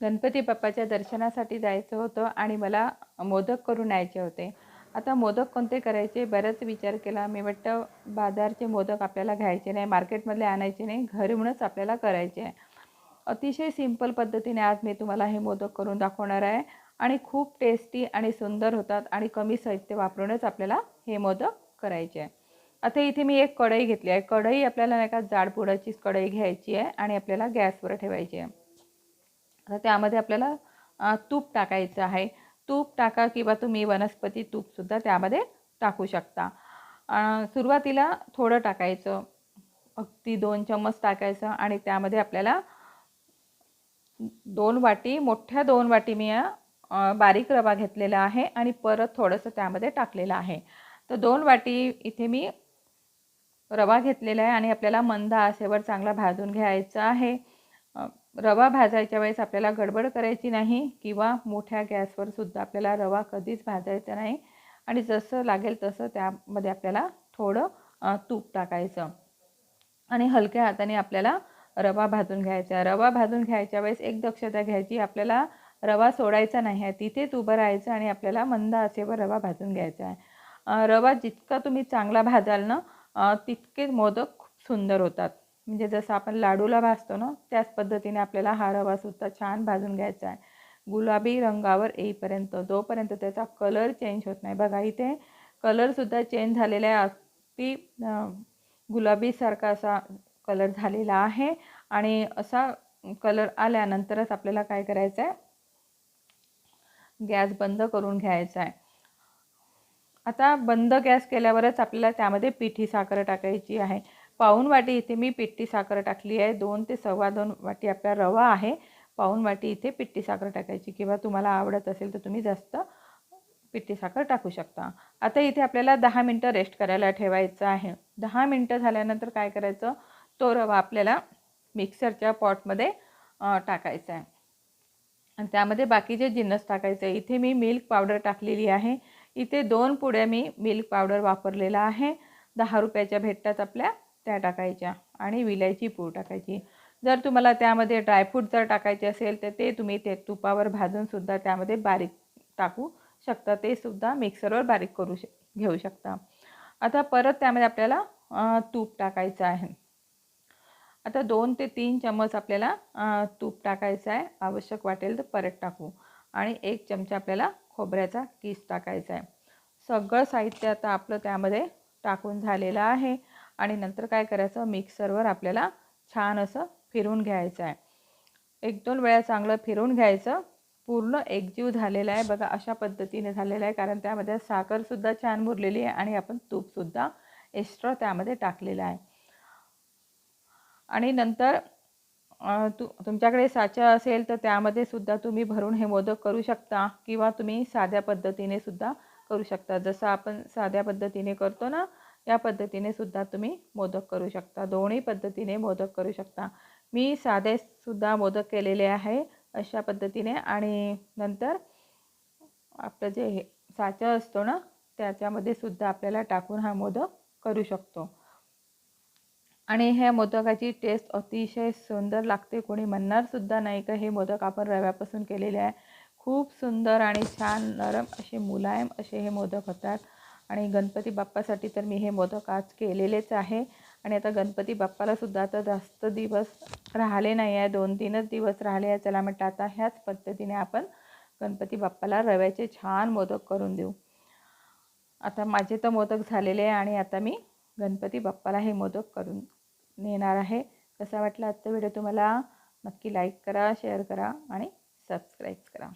गणपती बाप्पाच्या दर्शनासाठी जायचं होतं आणि मला मोदक करून न्यायचे होते. आता मोदक कोणते करायचे? बराच विचार केला. मी वाटतं बाजारचे मोदक आपल्याला घ्यायचे नाही मार्केटमधले आणायचे नाही घरूनच आपल्याला करायचे आहे. अतिशय सिंपल पद्धतीने आज मी तुम्हाला हे मोदक करून दाखवणार आहे आणि खूप टेस्टी आणि सुंदर होतात आणि कमी साहित्य वापरूनच आपल्याला हे मोदक करायचे आहे. आता इथे मी एक कढई घेतली आहे. कढई आपल्याला नाही का जाडपुडाचीच कढई घ्यायची आहे आणि आपल्याला गॅसवर ठेवायची आहे. आता त्यामध्ये आपल्याला तूप टाकायचं आहे. तूप टाका किंवा तुम्ही वनस्पती तूपसुद्धा त्यामध्ये टाकू शकता. सुरुवातीला थोडं टाकायचं. अगदी दोन चम्मच टाकायचं आणि त्यामध्ये आपल्याला दोन वाटी मोठ्या दोन वाटी मी बारीक रवा घेतलेला आहे आणि परत थोडंसं त्यामध्ये टाकलेलं आहे. तर दोन वाटी इथे मी रवा घेतलेला आहे आणि आपल्याला मंद आसेवर चांगला भाजून घ्यायचा आहे. रवा भाजायच्या वेळेस आपल्याला गडबड करायची नाही किंवा मोठ्या गॅसवर सुद्धा आपल्याला रवा कधीच भाजायचा नाही. आणि जसं लागेल तसं त्यामध्ये आपल्याला थोडं तूप टाकायचं. आणि हलक्या हाताने आपल्याला रवा भाजून घ्यायचा. रवा भाजून घ्यायच्या वेळेस एक दक्षता घ्यायची. आपल्याला रवा सोडायचा नाही आहे तिथेच उभं राहायचं आणि आपल्याला मंद आचेवर रवा भाजून घ्यायचा आहे. रवा जितका तुम्ही चांगला भाजाल ना तितकेच मोदक खूप सुंदर होतात. म्हणजे जसं आपण लाडूला भाजतो ना त्याच पद्धतीने आपल्याला हा रवासुद्धा छान भाजून घ्यायचा आहे. गुलाबी रंगावर येईपर्यंत जोपर्यंत त्याचा कलर चेंज होत नाही. बघा इथे कलरसुद्धा चेंज झालेला आहे. अगदी गुलाबीसारखा असा कलर झालेला आहे. आणि असा कलर आल्यानंतरच आपल्याला काय करायचं आहे? गॅस बंद करून घ्यायचा आहे. आता बंद गॅस केल्यावरच आपल्याला त्यामध्ये पिठी साखर टाकायची आहे. पाऊन वाटी इथे मी पिट्टी साखर टाकली आहे. दोन ते सव्वा दोन वाटी आपला रवा आहे. पाऊन वाटी इथे पिट्टी साखर टाकायची. किंवा तुम्हाला आवडत असेल तर तुम्ही जास्त पिट्टी साखर टाकू शकता. आता इथे आपल्याला दहा मिनटं रेस्ट करायला ठेवायचं आहे. दहा मिनटं झाल्यानंतर काय करायचं? तो रवा आपल्याला मिक्सरच्या पॉटमध्ये टाकायचा आहे. आणि त्यामध्ये बाकीचे जिन्नस टाकायचे इथे मी मिल्क पावडर टाकलेली आहे. इथे दोन पुड्या मी मिल्क पावडर वापरलेला आहे. दहा रुपयाच्या भेटतात आपल्या त्या टाकायच्या आणि विलायची पूड टाकायची. जर तुम्हाला त्यामध्ये ड्रायफ्रूट जर टाकायचे असेल तर ते तुम्ही ते तुपावर भाजूनसुद्धा त्यामध्ये बारीक टाकू शकता. ते सुद्धा मिक्सरवर बारीक करू श घेऊ शकता. आता परत त्यामध्ये आपल्याला तूप टाकायचं आहे. आता दोन ते तीन चम्मच आपल्याला तूप टाकायचं आहे. आवश्यक वाटेल तर परत टाकू. आणि एक चमचा आपल्याला खोबऱ्याचा किस टाकायचा आहे. सगळं साहित्य आता आपलं त्यामध्ये टाकून झालेलं आहे. आणि नंतर काय करायचं? मिक्सरवर आपल्याला छान असं फिरून घ्यायचं आहे. एक दोन वेळा चांगलं फिरून घ्यायचं. पूर्ण एकजीव झालेला आहे. बघा अशा पद्धतीने झालेलं आहे. कारण त्यामध्ये साखरसुद्धा छान मुरलेली आहे आणि आपण तूपसुद्धा एक्स्ट्रा त्यामध्ये टाकलेलं आहे. आणि नंतर तु तुमच्याकडे साचा असेल तर त्यामध्ये सुद्धा तुम्ही भरून हे मोदक करू शकता किंवा तुम्ही साध्या पद्धतीने सुद्धा करू शकता. जसं आपण साध्या पद्धतीने करतो ना या पद्धतीने सुद्धा तुम्ही मोदक करू शकता. दोन्ही पद्धतीने मोदक करू शकता. मी साधेसुद्धा मोदक केलेले आहे अशा पद्धतीने आणि नंतर आपलं जे हे साचा असतो ना त्याच्यामध्ये सुद्धा आपल्याला टाकून हा मोदक करू शकतो. आणि ह्या मोदकाची टेस्ट अतिशय सुंदर लागते. कोणी म्हणणारसुद्धा नाही का हे मोदक आपण रव्यापासून केलेले आहे. खूप सुंदर आणि छान नरम असे मुलायम असे हे मोदक होतात. आणि गणपती बाप्पासाठी तर मी हे मोदक आज केलेलेच आहे. आणि आता गणपती बाप्पालासुद्धा आता जास्त दिवस राहिले नाही आहे दोन तीनच दिवस राहिले आहे. चला म्हटलं आता ह्याच पद्धतीने आपण गणपती बाप्पाला रव्याचे छान मोदक करून देऊ. आता माझे तर मोदक झालेले आहे आणि आता मी गणपती बाप्पाला हे मोदक करून नेणार आहे. कसा वाटला आजचा व्हिडिओ तुम्हाला? नक्की लाईक करा शेअर करा आणि सबस्क्राईब करा.